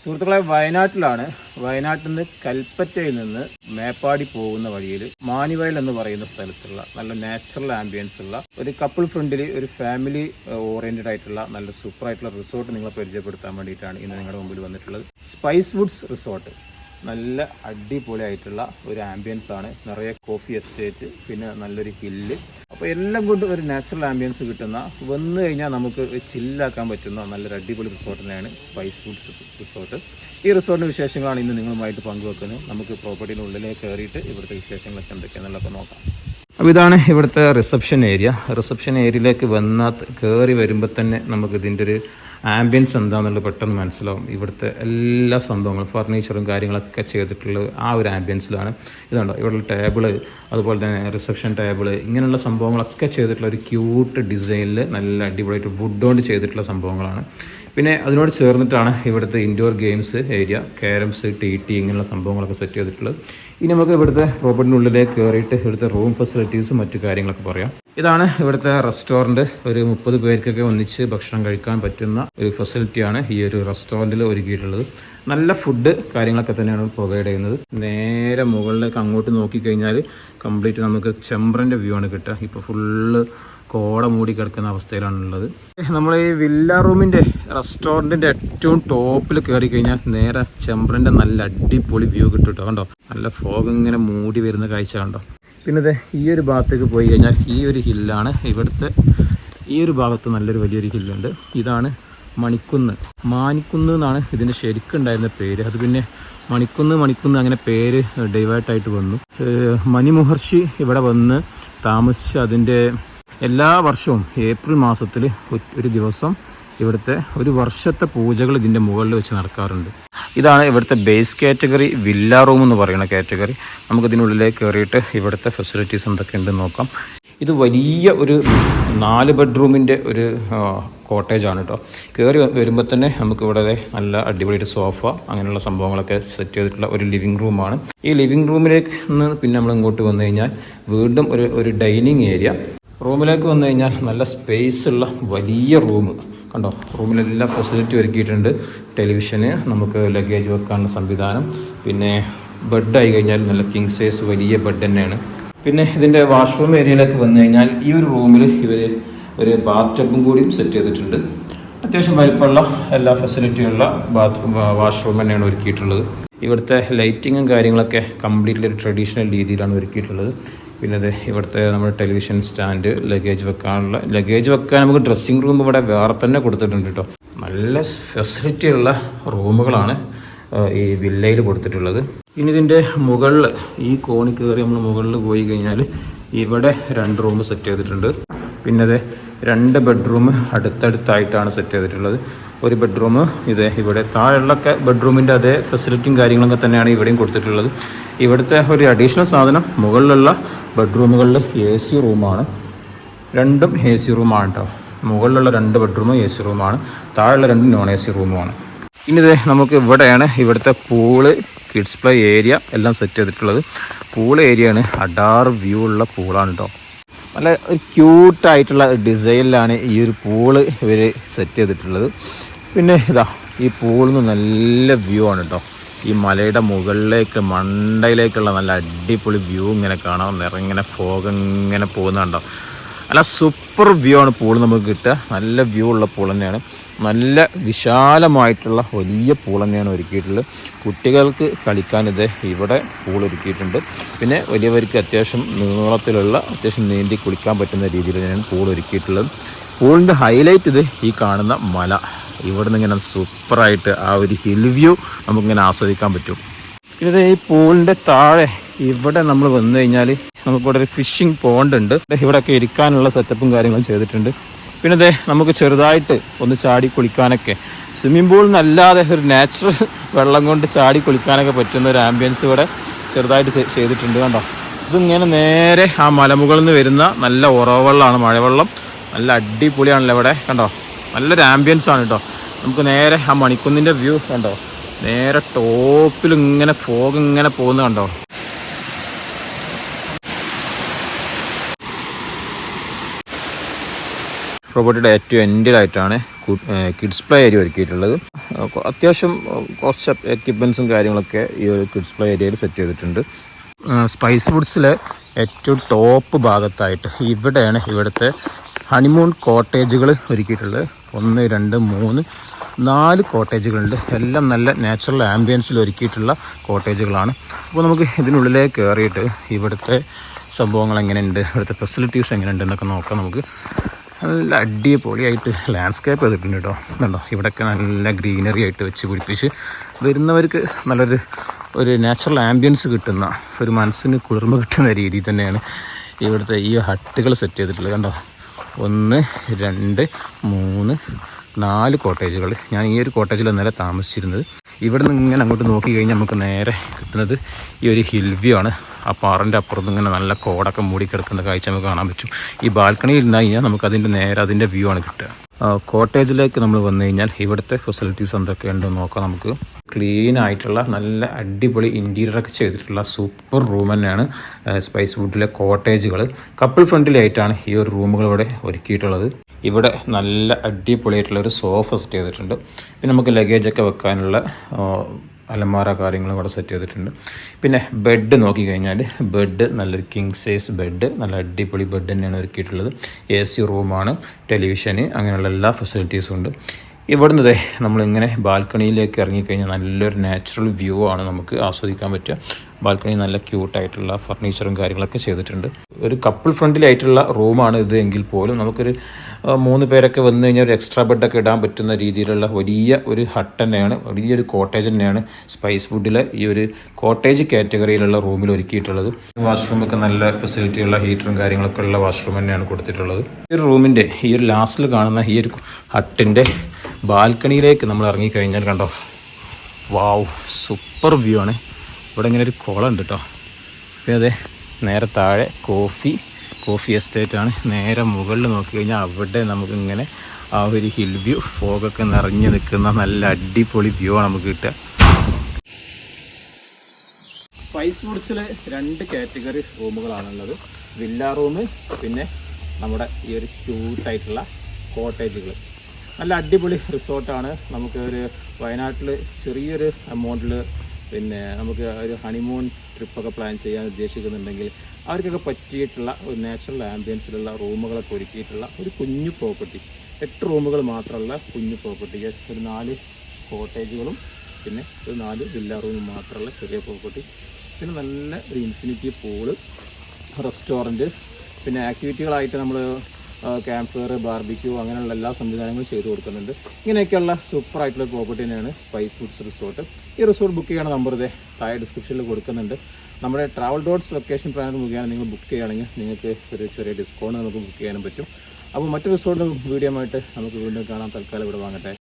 സുഹൃത്തുക്കളെ വയനാട്ടിലാണ് വയനാട്ടിൽ നിന്ന് കൽപ്പറ്റയിൽ നിന്ന് മേപ്പാടി പോകുന്ന വഴിയിൽ മാനിവയൽ എന്ന് പറയുന്ന സ്ഥലത്തുള്ള നല്ല നാച്ചുറൽ ആംബിയൻസ് ഉള്ള ഒരു കപ്പിൾ ഫ്രണ്ടിൽ ഒരു ഫാമിലി ഓറിയന്റഡ് ആയിട്ടുള്ള നല്ല സൂപ്പർ ആയിട്ടുള്ള റിസോർട്ട് നിങ്ങളെ പരിചയപ്പെടുത്താൻ വേണ്ടിയിട്ടാണ് ഇന്ന് നിങ്ങളുടെ മുമ്പിൽ വന്നിട്ടുള്ളത്. സ്പൈസ് വുഡ്സ് റിസോർട്ട് നല്ല അടിപൊളിയായിട്ടുള്ള ഒരു ആംബിയൻസ് ആണ്. നിറയെ കോഫി എസ്റ്റേറ്റ് പിന്നെ നല്ലൊരു ഹില്ല് അപ്പോൾ എല്ലാം കൊണ്ടും ഒരു നാച്ചുറൽ ആംബിയൻസ് കിട്ടുന്ന വന്നു കഴിഞ്ഞാൽ നമുക്ക് ചില്ലാക്കാൻ പറ്റുന്ന നല്ലൊരു അടിപൊളി റിസോർട്ട് തന്നെയാണ് സ്പൈസ് ഫുഡ്സ് റിസോർട്ട് ഈ റിസോർട്ടിന്റെ വിശേഷങ്ങളാണ് ഇന്ന് നിങ്ങളുമായിട്ട് പങ്കുവെക്കുന്നത്. നമുക്ക് പ്രോപ്പർട്ടിയുടെ ഉള്ളിലേക്ക് കയറിയിട്ട് ഇവിടുത്തെ വിശേഷങ്ങളൊക്കെ എന്തൊക്കെയാണെന്നുള്ളതൊക്കെ നോക്കാം. അപ്പോൾ ഇതാണ് ഇവിടുത്തെ റിസപ്ഷൻ ഏരിയ റിസപ്ഷൻ ഏരിയയിലേക്ക് വന്നാൽ കയറി വരുമ്പോൾ തന്നെ നമുക്ക് ഇതിന്റെ ഒരു ആംബിയൻസ് എന്താണെന്നുള്ളത് പെട്ടെന്ന് മനസ്സിലാവും. ഇവിടുത്തെ എല്ലാ സംഭവങ്ങളും ഫർണിച്ചറും കാര്യങ്ങളൊക്കെ ചെയ്തിട്ടുള്ളത് ആ ഒരു ആംബിയൻസിലാണ് ഇതുണ്ടോ? ഇവിടെയുള്ള ടേബിൾ അതുപോലെ തന്നെ റിസപ്ഷൻ ടേബിൾ ഇങ്ങനെയുള്ള സംഭവങ്ങളൊക്കെ ചെയ്തിട്ടുള്ള ഒരു ക്യൂട്ട് ഡിസൈനിൽ നല്ല അടിപൊളിയായിട്ട് വുഡ് കൊണ്ട് ചെയ്തിട്ടുള്ള സംഭവങ്ങളാണ്. പിന്നെ അതിനോട് ചേർന്നിട്ടാണ് ഇവിടുത്തെ indoor games area carroms T T ഇങ്ങനെയുള്ള സംഭവങ്ങളൊക്കെ സെറ്റ് ചെയ്തിട്ടുള്ളത്. ഇനി നമുക്ക് ഇവിടുത്തെ പ്രോപ്പർട്ടിനുള്ളിലേക്ക് കയറിയിട്ട് ഇവിടുത്തെ റൂം ഫെസിലിറ്റീസും മറ്റു കാര്യങ്ങളൊക്കെ പറയാം. ഇതാണ് ഇവിടുത്തെ റെസ്റ്റോറന്റ് ഒരു മുപ്പത് പേർക്കൊക്കെ ഒന്നിച്ച് ഭക്ഷണം കഴിക്കാൻ പറ്റുന്ന ഒരു ഫെസിലിറ്റിയാണ് ഈ ഒരു റെസ്റ്റോറന്റിൽ ഒരുക്കിയിട്ടുള്ളത്. നല്ല ഫുഡ് കാര്യങ്ങളൊക്കെ തന്നെയാണ് പ്രൊവൈഡ് ചെയ്യുന്നത്. നേരെ മുകളിലേക്ക് അങ്ങോട്ട് നോക്കിക്കഴിഞ്ഞാൽ കംപ്ലീറ്റ് നമുക്ക് ചെമ്പ്രന്റെ വ്യൂ ആണ് കിട്ടുക. ഇപ്പോൾ ഫുള്ള് കോട മൂടി കിടക്കുന്ന അവസ്ഥയിലാണുള്ളത്. നമ്മൾ ഈ വില്ല റൂമിന്റെ റെസ്റ്റോറന്റിന്റെ ഏറ്റവും ടോപ്പിൽ കയറി കഴിഞ്ഞാൽ നേരെ ചെമ്പ്രന്റെ നല്ല അടിപൊളി വ്യൂ കിട്ടും കേട്ടോ കണ്ടോ? നല്ല ഫോഗ് ഇങ്ങനെ മൂടി വരുന്ന കാഴ്ച കണ്ടോ? പിന്നെ ദേ ഈ ഒരു ഭാഗത്തേക്ക് പോയി കഴിഞ്ഞാൽ ഈ ഒരു ഹില്ലാണ് ഇവിടുത്തെ ഈ ഒരു ഭാഗത്ത് നല്ലൊരു വലിയൊരു ഹില്ലുണ്ട്. ഇതാണ് മണിക്കുന്ന്. മാനിക്കുന്ന് എന്നാണ് ഇതിന്റെ ശരിക്കുണ്ടായിരുന്ന പേര്. അത് പിന്നെ മണിക്കുന്ന് മണിക്കുന്ന് അങ്ങനെ പേര് ഡൈവേർട്ടായിട്ട് വന്നു. മണിമുഹർഷി ഇവിടെ വന്ന് താമസിച്ച് അതിന്റെ എല്ലാ വർഷവും ഏപ്രിൽ മാസത്തിൽ ഒരു ദിവസം ഇവിടുത്തെ ഒരു വർഷത്തെ പൂജകൾ ഇതിന്റെ മുകളിൽ വെച്ച് നടക്കാറുണ്ട്. ഇതാണ് ഇവിടുത്തെ ബേസ് കാറ്റഗറി വില്ല റൂം എന്ന് പറയുന്ന കാറ്റഗറി നമുക്കിതിനുള്ളിലേക്ക് കയറിയിട്ട് ഇവിടുത്തെ ഫെസിലിറ്റീസ് എന്തൊക്കെ ഉണ്ടെന്ന് നോക്കാം. ഇത് വലിയ ഒരു നാല് ബെഡ്റൂമിന്റെ ഒരു കോട്ടേജാണ് കേട്ടോ കയറി വരുമ്പോൾ തന്നെ നമുക്ക് ഇവിടെ നല്ല അടിപൊളി ഒരു സോഫ അങ്ങനെയുള്ള സംഭവങ്ങളൊക്കെ സെറ്റ് ചെയ്തിട്ടുള്ള ഒരു ലിവിങ് റൂമാണ് ഈ ലിവിങ് റൂമിലേക്ക് നിന്ന് പിന്നെ നമ്മൾ ഇങ്ങോട്ട് വന്നു കഴിഞ്ഞാൽ വീണ്ടും ഒരു ഒരു ഡൈനിങ് ഏരിയ റൂമിലേക്ക് വന്നു കഴിഞ്ഞാൽ നല്ല സ്പേസ് ഉള്ള വലിയ റൂം കണ്ടോ റൂമിലെല്ലാ ഫെസിലിറ്റി ഒരുക്കിയിട്ടുണ്ട്. ടെലിവിഷന് നമുക്ക് ലഗേജ് വെക്കാനുള്ള സംവിധാനം. പിന്നെ ബെഡായി കഴിഞ്ഞാൽ നല്ല കിങ് സൈസ് വലിയ ബെഡ് തന്നെയാണ്. പിന്നെ ഇതിന്റെ വാഷ്റൂം ഏരിയയിലേക്ക് വന്നു കഴിഞ്ഞാൽ ഈ ഒരു റൂമിൽ ഇവർ ഒരു ബാത്ത് ടബും കൂടിയും സെറ്റ് ചെയ്തിട്ടുണ്ട്. അത്യാവശ്യം വലിപ്പമുള്ള എല്ലാ ഫെസിലിറ്റിയുള്ള ബാത്റൂം വാഷ്റൂം തന്നെയാണ് ഒരുക്കിയിട്ടുള്ളത്. ഇവിടുത്തെ ലൈറ്റിങ്ങും കാര്യങ്ങളൊക്കെ കംപ്ലീറ്റ്ലി ഒരു ട്രഡീഷണൽ രീതിയിലാണ് ഒരുക്കിയിട്ടുള്ളത്. പിന്നെ അത് ഇവിടുത്തെ നമ്മുടെ ടെലിവിഷൻ സ്റ്റാൻഡ് ലഗേജ് വെക്കാനുള്ള ലഗേജ് വെക്കാൻ നമുക്ക് ഡ്രസ്സിങ് റൂം ഇവിടെ വേറെ തന്നെ കൊടുത്തിട്ടുണ്ട് കേട്ടോ നല്ല ഫെസിലിറ്റി ഉള്ള റൂമുകളാണ് ഈ വില്ലയിൽ കൊടുത്തിട്ടുള്ളത്. ഇനി ഇതിന്റെ മുകളിൽ ഈ കോണി കയറി നമ്മൾ മുകളിൽ പോയി കഴിഞ്ഞാൽ ഇവിടെ രണ്ട് റൂം സെറ്റ് ചെയ്തിട്ടുണ്ട്. പിന്നെ അതെ രണ്ട് ബെഡ്റൂം അടുത്തടുത്തായിട്ടാണ് സെറ്റ് ചെയ്തിട്ടുള്ളത്. ഒരു ബെഡ്റൂം ഇത് ഇവിടെ താഴെയുള്ളൊക്കെ ബെഡ്റൂമിന്റെ അതേ ഫെസിലിറ്റിയും കാര്യങ്ങളൊക്കെ തന്നെയാണ് ഇവിടെയും കൊടുത്തിട്ടുള്ളത്. ഇവിടുത്തെ ഒരു അഡീഷണൽ സാധനം മുകളിലുള്ള ബെഡ്റൂമുകളിൽ എ സി റൂമാണ് രണ്ടും എ സി റൂമാണ് കേട്ടോ മുകളിലുള്ള രണ്ട് ബെഡ്റൂമും എ സി റൂമാണ് താഴെയുള്ള രണ്ടും നോൺ എ സി റൂമുമാണ് ഇനി ഇതേ നമുക്ക് ഇവിടെയാണ് ഇവിടുത്തെ പൂൾ കിഡ്സ് പ്ലേ ഏരിയ എല്ലാം സെറ്റ് ചെയ്തിട്ടുള്ളത്. പൂൾ ഏരിയയാണ് അഡാർ വ്യൂ ഉള്ള പൂളാണ് കേട്ടോ നല്ല ഒരു ക്യൂട്ടായിട്ടുള്ള ഡിസൈനിലാണ് ഈ ഒരു പൂൾ ഇവർ സെറ്റ് ചെയ്തിട്ടുള്ളത്. പിന്നെ ഇതാ ഈ പൂളിൽ നിന്ന് നല്ല വ്യൂ ആണ് കേട്ടോ ഈ മലയുടെ മുകളിലേക്ക് മണ്ടയിലേക്കുള്ള നല്ല അടിപൊളി വ്യൂ ഇങ്ങനെ കാണാം. നിറങ്ങനെ ഫോഗ് ഇങ്ങനെ പോകുന്നുണ്ടോ നല്ല സൂപ്പർ വ്യൂ ആണ് പൂൾ നമുക്ക് കിട്ടുക. നല്ല വ്യൂ ഉള്ള പൂൾ തന്നെയാണ്. നല്ല വിശാലമായിട്ടുള്ള വലിയ പൂൾ തന്നെയാണ് ഒരുക്കിയിട്ടുള്ളത്. കുട്ടികൾക്ക് കളിക്കാൻ ഇത് ഇവിടെ പൂൾ ഒരുക്കിയിട്ടുണ്ട്. പിന്നെ വലിയവർക്ക് അത്യാവശ്യം നീളത്തിലുള്ള അത്യാവശ്യം നീന്തി കുളിക്കാൻ പറ്റുന്ന രീതിയിൽ തന്നെയാണ് പൂൾ ഒരുക്കിയിട്ടുള്ളത്. പൂളിന്റെ ഹൈലൈറ്റ് ഇത് ഈ കാണുന്ന മല. ഇവിടെ നിന്ന് ഇങ്ങനെ സൂപ്പറായിട്ട് ആ ഒരു ഹിൽ വ്യൂ നമുക്കിങ്ങനെ ആസ്വദിക്കാൻ പറ്റും. ദേ ഈ പൂളിന്റെ താഴെ ഇവിടെ നമ്മൾ വന്നു കഴിഞ്ഞാൽ നമുക്കിവിടെ ഒരു ഫിഷിംഗ് പോണ്ട് ഉണ്ട്. ഇവിടെയൊക്കെ ഇരിക്കാനുള്ള സെറ്റപ്പും കാര്യങ്ങളും ചെയ്തിട്ടുണ്ട്. പിന്നെ അതെ നമുക്ക് ചെറുതായിട്ട് ഒന്ന് ചാടി കുളിക്കാനൊക്കെ. സ്വിമ്മിംഗ് പൂളിൽ നിന്നല്ലാതെ ഒരു നാച്ചുറൽ വെള്ളം കൊണ്ട് ചാടി കുളിക്കാനൊക്കെ പറ്റുന്ന ഒരു ആംബിയൻസ് ഇവിടെ ചെറുതായിട്ട് ചെയ്തിട്ടുണ്ട് കണ്ടോ? ഇതിങ്ങനെ നേരെ ആ മലമുകളിൽ നിന്ന് വരുന്ന നല്ല ഉറവെള്ളമാണ് മഴവെള്ളം. നല്ല അടിപൊളിയാണല്ലോ ഇവിടെ കണ്ടോ? നല്ലൊരു ആംബിയൻസ് ആണ് കേട്ടോ നമുക്ക് നേരെ ആ മണിക്കുന്നിന്റെ വ്യൂ കണ്ടോ? നേരെ ടോപ്പിൽ ഇങ്ങനെ ഫോഗ് ഇങ്ങനെ പോകുന്നത് കണ്ടോ? പ്രോപ്പർട്ടിയുടെ ഏറ്റവും എൻഡിലായിട്ടാണ് കിഡ്സ് പ്ലേ ഏരിയ ഒരുക്കിയിട്ടുള്ളത്. അത്യാവശ്യം കുറച്ച് എക്യുപ്മെൻസും കാര്യങ്ങളൊക്കെ ഈ ഒരു കിഡ്സ് പ്ലേ ഏരിയയിൽ സെറ്റ് ചെയ്തിട്ടുണ്ട്. സ്പൈസ് ഫുഡ്സിലെ ഏറ്റവും ടോപ്പ് ഭാഗത്തായിട്ട് ഇവിടെയാണ് ഇവിടുത്തെ ഹണിമൂൺ കോട്ടേജുകൾ ഒരുക്കിയിട്ടുള്ളത്. ഒന്ന് രണ്ട് മൂന്ന് നാല് കോട്ടേജുകളുണ്ട്. എല്ലാം നല്ല നാച്ചുറൽ ആംബിയൻസിൽ ഒരുക്കിയിട്ടുള്ള കോട്ടേജുകളാണ്. അപ്പോൾ നമുക്ക് ഇതിനുള്ളിലേക്ക് കയറിയിട്ട് ഇവിടുത്തെ സംഭവങ്ങൾ എങ്ങനെയുണ്ട് ഇവിടുത്തെ ഫെസിലിറ്റീസ് എങ്ങനെയുണ്ട് എന്നൊക്കെ നോക്കാം നമുക്ക്. നല്ല അടിപൊളിയായിട്ട് ലാൻഡ്സ്കേപ്പ് ചെയ്തിട്ടുണ്ട് കേട്ടോ. കണ്ടോ? ഇവിടെയൊക്കെ നല്ല ഗ്രീനറി ആയിട്ട് വെച്ച് പിടിപ്പിച്ച് വരുന്നവർക്ക് നല്ലൊരു ഒരു നാച്ചുറൽ ആംബിയൻസ് കിട്ടുന്ന ഒരു മനസ്സിന് കുളിർമ കിട്ടുന്ന രീതിയിൽ തന്നെയാണ് ഇവിടുത്തെ ഈ ഹട്ടുകൾ സെറ്റ് ചെയ്തിട്ടുള്ളത്. കണ്ടോ? ഒന്ന് രണ്ട് മൂന്ന് നാല് കോട്ടേജുകൾ. ഞാൻ ഈ ഒരു കോട്ടേജിൽ ഇന്നലെ താമസിച്ചിരുന്നത്. ഇവിടെ നിന്ന് ഇങ്ങനെ അങ്ങോട്ട് നോക്കി കഴിഞ്ഞാൽ നമുക്ക് നേരെ കിട്ടുന്നത് ഈ ഒരു ഹിൽ വ്യൂ ആണ്. ആ പാറന്റെ അപ്പുറത്ത് ഇങ്ങനെ നല്ല കോടൊക്കെ മൂടിക്കിടക്കുന്ന കാഴ്ച നമുക്ക് കാണാൻ പറ്റും. ഈ ബാൽക്കണിയിൽ ഇരുന്ന് കഴിഞ്ഞാൽ നമുക്ക് അതിന്റെ നേരെ അതിന്റെ വ്യൂ ആണ് കിട്ടുക. കോട്ടേജിലേക്ക് നമ്മൾ വന്നു കഴിഞ്ഞാൽ ഇവിടുത്തെ ഫെസിലിറ്റീസ് എന്തൊക്കെയുണ്ടെന്ന് നോക്കാം നമുക്ക്. ക്ലീൻ ആയിട്ടുള്ള നല്ല അടിപൊളി ഇന്റീരിയറൊക്കെ ചെയ്തിട്ടുള്ള സൂപ്പർ റൂം തന്നെയാണ് സ്പൈസ് വുഡിലെ കോട്ടേജുകൾ കപ്പിൾ ഫ്രണ്ടിലായിട്ടാണ് ഈ ഒരു റൂമുകൾ ഇവിടെ ഒരുക്കിയിട്ടുള്ളത്. ഇവിടെ നല്ല അടിപൊളിയായിട്ടുള്ള ഒരു സോഫ സെറ്റ് ചെയ്തിട്ടുണ്ട്. പിന്നെ നമുക്ക് ലഗേജൊക്കെ വെക്കാനുള്ള അലമാര കാര്യങ്ങളും ഇവിടെ സെറ്റ് ചെയ്തിട്ടുണ്ട്. പിന്നെ ബെഡ് നോക്കിക്കഴിഞ്ഞാൽ ബെഡ് നല്ലൊരു കിങ് സൈസ് ബെഡ് നല്ല അടിപൊളി ബെഡ് തന്നെയാണ് ഒരുക്കിയിട്ടുള്ളത്. എ സി റൂമാണ് ടെലിവിഷന് അങ്ങനെയുള്ള എല്ലാ ഫെസിലിറ്റീസും ഉണ്ട്. ഇവിടുന്ന് ഇതേ നമ്മളിങ്ങനെ ബാൽക്കണിയിലേക്ക് ഇറങ്ങിക്കഴിഞ്ഞാൽ നല്ലൊരു നാച്ചുറൽ വ്യൂ ആണ് നമുക്ക് ആസ്വദിക്കാൻ പറ്റുക. ബാൽക്കണി നല്ല ക്യൂട്ടായിട്ടുള്ള ഫർണിച്ചറും കാര്യങ്ങളൊക്കെ ചെയ്തിട്ടുണ്ട്. ഒരു കപ്പിൾ ഫ്രണ്ടിലായിട്ടുള്ള റൂമാണ് ഇത് എങ്കിൽ പോലും നമുക്കൊരു മൂന്ന് പേരൊക്കെ വന്നു കഴിഞ്ഞാൽ ഒരു എക്സ്ട്രാ ബെഡൊക്കെ ഇടാൻ പറ്റുന്ന രീതിയിലുള്ള വലിയ ഒരു ഹട്ട് തന്നെയാണ് വലിയൊരു കോട്ടേജ് തന്നെയാണ് സ്പൈസ് ഫുഡിലെ ഈ ഒരു കോട്ടേജ് കാറ്റഗറിയിലുള്ള റൂമിൽ ഒരുക്കിയിട്ടുള്ളത്. വാഷ്റൂമൊക്കെ നല്ല ഫെസിലിറ്റിയുള്ള ഹീറ്ററും കാര്യങ്ങളൊക്കെ ഉള്ള വാഷ്റൂം തന്നെയാണ് കൊടുത്തിട്ടുള്ളത്. ഈ റൂമിന്റെ ഈ ഒരു ലാസ്റ്റിൽ കാണുന്ന ഈ ഒരു ഹട്ടിന്റെ ബാൽക്കണിയിലേക്ക് നമ്മൾ ഇറങ്ങിക്കഴിഞ്ഞാൽ കണ്ടോ? വാവ് സൂപ്പർ വ്യൂ ആണ്. ഇവിടെ ഇങ്ങനെ ഒരു കുളം ഉണ്ട് കേട്ടോ പിന്നെ അതെ നേരെ താഴെ കോഫി കോഫി എസ്റ്റേറ്റ് ആണ്. നേരെ മുകളിൽ നോക്കി കഴിഞ്ഞാൽ അവിടെ നമുക്കിങ്ങനെ ആ ഒരു ഹിൽ വ്യൂ ഫോഗൊക്കെ നിറഞ്ഞു നിൽക്കുന്ന നല്ല അടിപൊളി വ്യൂ ആണ് നമുക്ക് കിട്ടുക. സ്പൈസ് ഫുഡ്സിൽ രണ്ട് കാറ്റഗറി റൂമുകളാണുള്ളത് വില്ല റൂം പിന്നെ നമ്മുടെ ഈ ഒരു ക്യൂട്ടായിട്ടുള്ള കോട്ടേജുകൾ നല്ല അടിപൊളി റിസോർട്ടാണ്. നമുക്ക് ഒരു വയനാട്ടിൽ ചെറിയൊരു എമൗണ്ടിൽ പിന്നെ നമുക്ക് ഒരു ഹണിമൂൺ ട്രിപ്പൊക്കെ പ്ലാൻ ചെയ്യാൻ ഉദ്ദേശിക്കുന്നുണ്ടെങ്കിൽ അവർക്കൊക്കെ പറ്റിയിട്ടുള്ള ഒരു നാച്ചുറൽ ആംബിയൻസിലുള്ള റൂമുകളൊക്കെ ഒരുക്കിയിട്ടുള്ള ഒരു കുഞ്ഞു പ്രോപ്പർട്ടി എട്ട് റൂമുകൾ മാത്രമുള്ള കുഞ്ഞു പ്രോപ്പർട്ടി ഒരു നാല് കോട്ടേജുകളും പിന്നെ ഒരു നാല് വില്ല റൂമും മാത്രമുള്ള ചെറിയ പ്രോപ്പർട്ടി പിന്നെ നല്ല ഒരു ഇൻഫിനിറ്റി പൂൾ റെസ്റ്റോറന്റ് പിന്നെ ആക്ടിവിറ്റികളായിട്ട് നമ്മൾ ക്യാമ്പ് ഫയർ ബാർബിക്യൂ അങ്ങനെയുള്ള എല്ലാ സംവിധാനങ്ങളും ചെയ്തു കൊടുക്കുന്നുണ്ട്. ഇങ്ങനെയൊക്കെയുള്ള സൂപ്പർ ആയിട്ടുള്ള പ്രോപ്പർട്ടി തന്നെയാണ് സ്പൈസ് ഫുഡ്സ് റിസോർട്ട് ഈ റിസോർട്ട് ബുക്ക് ചെയ്യണ നമ്പർ ഇതേ താഴെ ഡിസ്ക്രിപ്ഷനിൽ കൊടുക്കുന്നുണ്ട്. നമ്മുടെ ട്രാവൽ ഡോട്ട്സ് ലൊക്കേഷൻ പ്ലാനർ മുഖേന നിങ്ങൾ ബുക്ക് ചെയ്യുകയാണെങ്കിൽ നിങ്ങൾക്ക് ഒരു ചെറിയ ഡിസ്കൗണ്ട് നമുക്ക് ബുക്ക് ചെയ്യാനും പറ്റും. അപ്പോൾ മറ്റു റിസോർട്ട് വീഡിയോ ആയിട്ട് നമുക്ക് വീണ്ടും കാണാൻ തൽക്കാലം ഇവിടെ വാങ്ങട്ടെ.